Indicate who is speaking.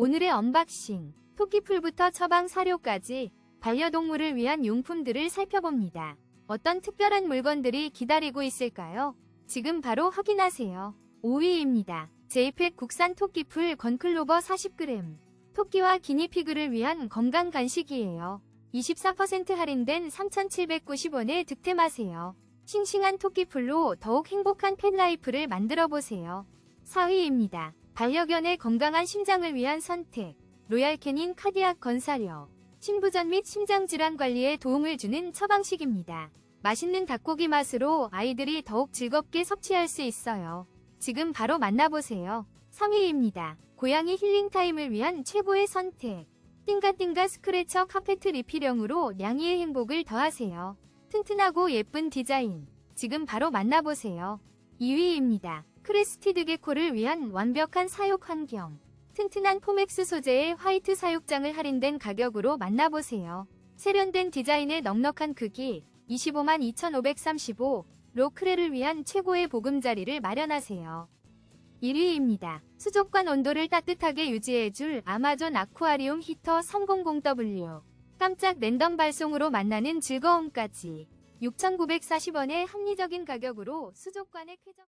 Speaker 1: 오늘의 언박싱, 토끼풀부터 처방 사료까지 반려동물을 위한 용품들을 살펴봅니다. 어떤 특별한 물건들이 기다리고 있을까요? 지금 바로 확인하세요. 5위입니다. 제이팩 국산 토끼풀 건클로버 40g. 토끼와 기니피그를 위한 건강 간식이에요. 24% 할인된 3,790원에 득템하세요. 싱싱한 토끼풀로 더욱 행복한 펫라이프를 만들어 보세요. 4위입니다. 반려견의 건강한 심장을 위한 선택. 로얄캐닌 카디악 건사료. 신부전 및 심장질환 관리에 도움을 주는 처방식입니다. 맛있는 닭고기 맛으로 아이들이 더욱 즐겁게 섭취할 수 있어요. 지금 바로 만나보세요. 3위입니다. 고양이 힐링타임을 위한 최고의 선택. 띵가띵가 스크래처 카페트 리필형으로 냥이의 행복을 더하세요. 튼튼하고 예쁜 디자인. 지금 바로 만나보세요. 2위입니다. 크레스티드 게코를 위한 완벽한 사육 환경. 튼튼한 포맥스 소재의 화이트 사육장을 할인된 가격으로 만나보세요. 세련된 디자인의 넉넉한 크기 25만 2,535 로크레를 위한 최고의 보금자리를 마련하세요. 1위입니다. 수족관 온도를 따뜻하게 유지해줄 아마존 아쿠아리움 히터 300W. 깜짝 랜덤 발송으로 만나는 즐거움까지 6,940원의 합리적인 가격으로 수족관의 쾌적